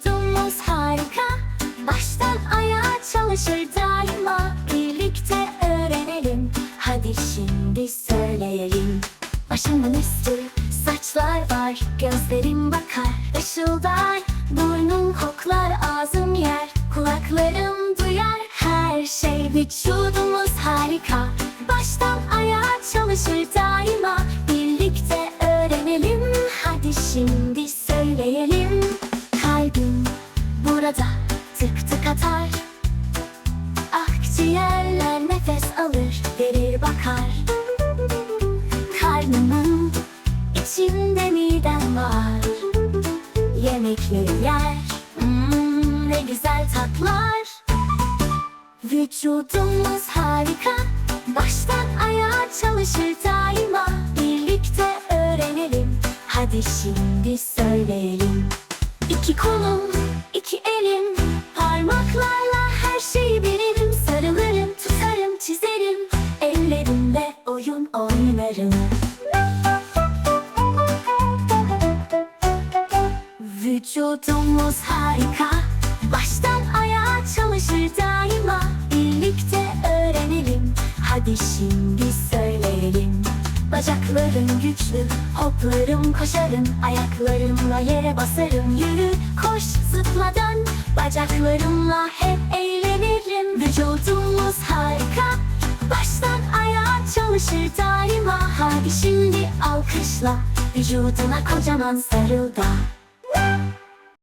Vücudumuz harika. Baştan ayağa çalışır daima. Birlikte öğrenelim. Hadi şimdi söyleyelim. Başımın üstü saçlar var. Gözlerim bakar. Işıldar Burnum koklar. Ağzım yer. Kulaklarım duyar. Her şey Vücudumuz harika. Baştan ayağa çalışır daima. Birlikte öğrenelim. Hadi şimdi burada tık tık atar. Akciğerler nefes alır verir bakar. Karnımın içinde midem var. Yemekleri yer hmm, ne güzel tatlar. Vücudumuz harika Baştan ayağa çalışır daima. Birlikte öğrenelim Hadi şimdi söyleyelim İki kolum, iki elim. Parmaklarla her şeyi bilirim. Sarılırım, tutarım, çizerim. Ellerimle oyun oynarım. Vücudumuz harika Bacaklarım güçlü Hoplarım koşarım Ayaklarımla yere basarım. Yürü koş zıpladan Bacaklarımla hep eğlenirim. Vücudumuz harika Baştan ayağa çalışır daima. Hadi şimdi alkışla Vücuduna kocaman sarıl da